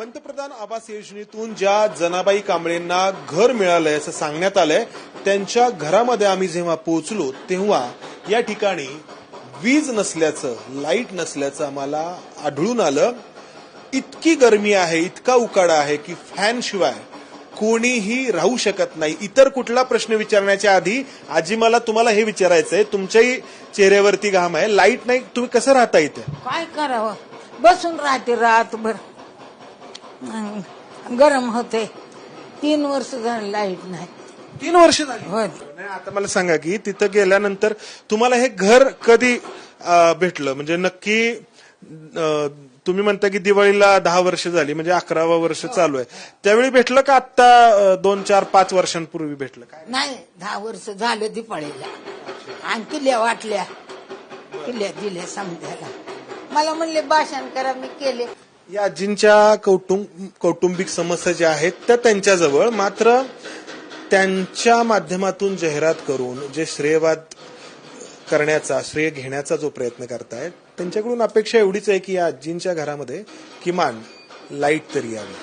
पंतप्रधान आवास योजनेतून ज्या जनाबाई कांबळेंना घर मिळालंय असं सांगण्यात आलंय त्यांच्या घरामध्ये आम्ही जेव्हा पोहोचलो तेव्हा या ठिकाणी वीज नसल्याचं लाइट नसल्याचं आम्हाला आढळून आलं. इतकी गरमी आहे इतका उकाडा आहे की फॅन शिवाय कोणीही राहू शकत नाही. इतर कुठला प्रश्न विचारण्याच्या आधी आजी मला तुम्हाला हे विचारायचंय. तुमच्याही चेहऱ्यावरती घाम आहे. लाइट नाही. तुम्ही कसं राहता इथे? काय करावं? बसून राहते रातभर. भर गरम होते. तीन वर्ष झालं लाइट नाही. तीन वर्ष झाली? होय. नाही आता मला सांगा की तिथं गेल्यानंतर तुम्हाला हे घर कधी अं, भेटलं? म्हणजे नक्की अं, तुम्ही म्हणता की दिवाळीला दहा वर्ष झाली म्हणजे अकरावा वर्ष चालू आहे. त्यावेळी भेटलं का आता अं, दोन चार पाच वर्षांपूर्वी भेटलं? काय? नाही दहा वर्ष झालं दिपाळीला. आणि किल्ल्या वाटल्या. किल्ल्या दिल्या समजायला. मला म्हणले भाषण करा मी केले. या आजींच्या कौटुंब कौटुंबिक समस्या ज्या आहेत त्या त्यांच्याजवळ. मात्र त्यांच्या माध्यमातून जाहिरात करून जे श्रेयवाद करण्याचा श्रेय घेण्याचा जो प्रयत्न करतायत त्यांच्याकडून अपेक्षा एवढीच आहे की या आजींच्या घरामध्ये किमान लाइट तरी यावी.